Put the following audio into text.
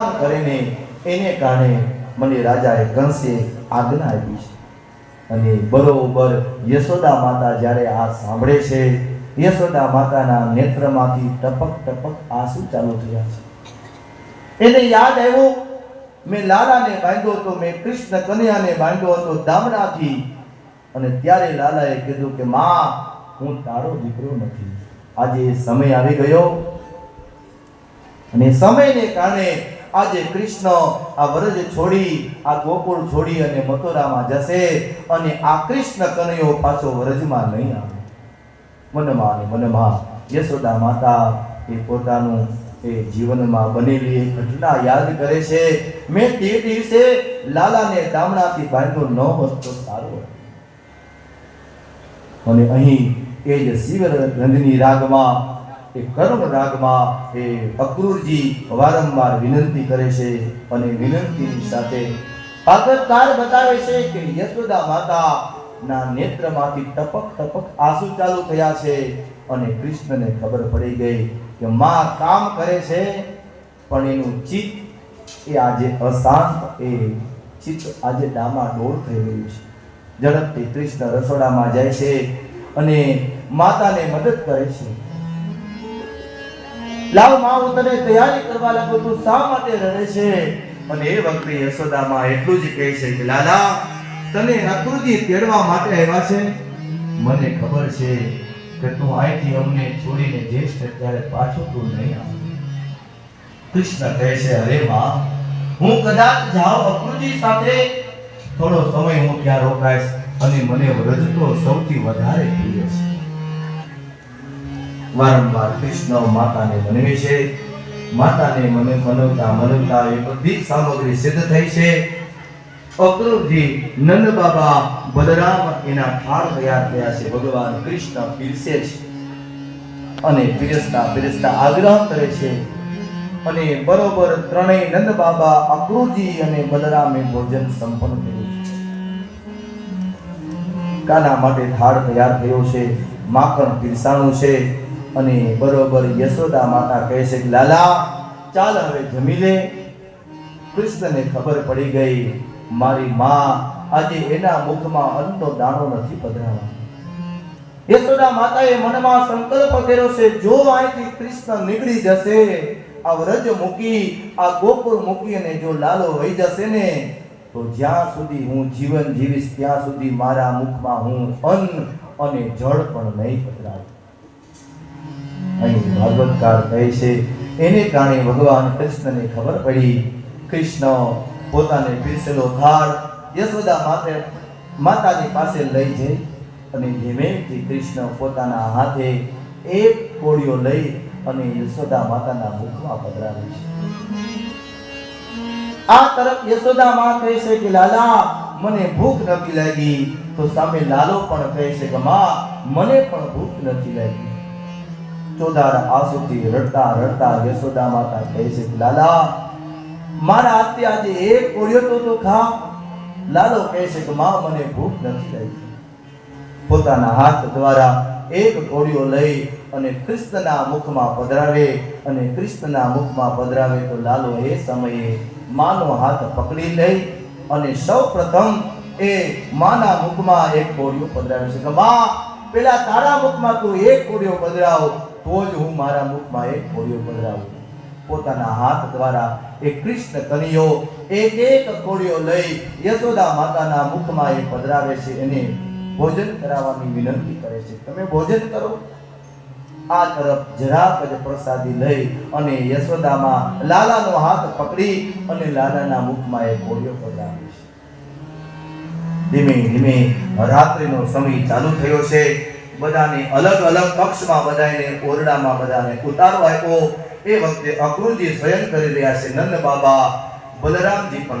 કરીને એને કારણે મને રાજાએ કંસે આજ્ઞા આપી છે. અને બરોબર યશોદા માતા જ્યારે આ સાંભળે છે, યશોદા માતાના નેત્રમાંથી ટપક ટપક આંસુ ચાલુ થયા છે. એને યાદ આવ્યું, મેં લાલાને બાંધ્યો હતો, મેં કૃષ્ણ કન્યાને બાંધ્યો હતો દામનાથી અને ત્યારે લાલાએ કીધું કે, માં, હું તારો દીકરો નથી. આજે સમય આવી ગયો. અને સમયને કારણે આજે કૃષ્ણ આ વ્રજ છોડી, આ ગોકુળ છોડી અને મથુરામાં જશે અને આ કૃષ્ણ કનૈયો પાછો વ્રજમાં નહીં આવે. મનમાં અને મનમાં યશોદા માતા એ પોતાનું એ જીવનમાં બનેલી એક ઘટના યાદ કરે છે. મેં તે દિવસે લાલાને દામણાથી બાંધ્યો ન હોત તો સારું અને અહીં એ જ શિવ રંગની રાગમાં એ કર્મ રાગમાં એ અક્રૂરજી વારંવાર વિનંતી કરે છે અને વિનંતીની સાથે પાકતકાર બતાવે છે કે યશોદા માતા ના નેત્રમાંથી ટપક ટપક આંસુ ચાલુ થયા છે અને કૃષ્ણને ખબર પડી ગઈ કે માં કામ કરે છે, પણ એનું ચિત્ત એ આજે અશાંત, એ ચિત્ત આજે ડામાડોળ થઈ ગયું છે. ઝડપથી કૃષ્ણ રસોડામાં જાય છે અને માતાને મદદ કરે છે. લાવમાં તને તૈયારી કરવા લાગુ તું શા માટે રડે છે? અને એ વખતે યશોદામાં એટલું જ કહે છે કે, લાલા, તને નકૃતિ તેડવા માટે આવ્યા છે? મને ખબર છે કે તું અહીંથી અમને છોડીને જઈશ ત્યારે પાછો તું નહીં આવ. કૃષ્ણ કહે છે, અરે માં હું કદાચ જાઉં અકૃતિ સાથે? થોડો સમય હું ત્યાં રોકાઈશ અને મને વ્રજ તો સૌથી વધારે પ્રિય છે. વારંવાર કૃષ્ણ માતાને મનવે છે. માતાને મને મનવતા મનવતા એ બધી સામગ્રી સિદ્ધ થઈ છે. અક્રૂરજી નંદ બાબા બદરામ એના થાળ તૈયાર થયા છે. ભગવાન કૃષ્ણ પીરસે છે અને પીરસતા પીરસતા આગ્રહ કરે છે. અને બરોબર ત્રણેય નંદ બાબા અક્રૂરજી અને બલરામે ભોજન સંપન્ન કર્યું છે. કાના માટે થાળ તૈયાર થયો છે. માખણ પીરસાણું છે. અને બરોબર યશોદા માતા કહે છે લાલા, ચાલ હવે જમી લે. કૃષ્ણને ખબર પડી ગઈ, મારી માં આજે એના મુખમાં અન્નનો દાણો નથી પધરાવાનો યશોદા માતાએ મનમાં સંકલ્પ કર્યો છે, જો અહીંથી કૃષ્ણ નીકળી જશે, આ વ્રજ મૂકી, આ ગોકુળ મૂકી અને જો લાલો વહી જશે ને, તો જ્યાં સુધી હું જીવન જીવીશ, ત્યાં સુધી મારા મુખમાં હું અન્ન અને જળ પણ નહીં પધરાવું. અહીં ભાગવતકાર કહે છે. એને કારણે ભગવાન કૃષ્ણને ખબર પડી. કૃષ્ણ પોતાને પીરસેલો થાળ યશોદા માતે માતાજી પાસે લઈ જઈ અને ધીમેથી કૃષ્ણ પોતાના હાથે એક કોળીઓ લઈ અને યશોદા માતાના મુખમાં પધરાવે છે. આ તરફ યશોદા માં કહે છે કે, લાલા, મને ભૂખ નથી લાગી. તો સામે લાલો પણ કહે છે કે, માં, મને પણ ભૂખ નથી લાગી. ચોદાર આંસુથી રડતા રડતા યશોદા માતા કહે છે લાલા, મારા હાથે એક કોળિયો તો તો ખા. લાલો કહે છે કે, માં, મને ભૂખ નથી લાગી. પોતાના હાથ દ્વારા એક કોળિયો લઈ અને કૃષ્ણના મુખમાં પધરાવે અને કૃષ્ણના મુખમાં પધરાવે તો લાલો એ સમયે માનો હાથ પકડી લઈ અને સૌ પ્રથમ એ માના મુખમાં એક કોળિયો પધરાવે છે કે, માં, પેલા તારા મુખમાં તું એક કોળિયો પધરાવ તો જ હું મારા મુખમાં એક કોળિયો પધરાવું. પોતાના હાથ દ્વારા એ કૃષ્ણ કનિયો એક એક કોળિયો લઈ યશોદા માતાના મુખમાં એ પધરાવે છે એને ભોજન કરાવવાની વિનંતી કરે છે. તમે ભોજન કરો. આ તરફ જરાક જ પ્રસાદી લઈ અને યશોદામાં લાલાનો હાથ પકડી અને લાલાના મુખમાં એ કોળિયો પધરાવે છે. ધીમે ધીમે રાત્રિનો સમય ચાલુ થયો છે. બધાને અલગ અલગ પક્ષમાં બધાને ઓરડામાં બધાને ઉતારો આપ્યો. એ વખતે અકૃતિ સ્વયં કરી રહ્યા છે. નંદ બાબા બલરામજી પણ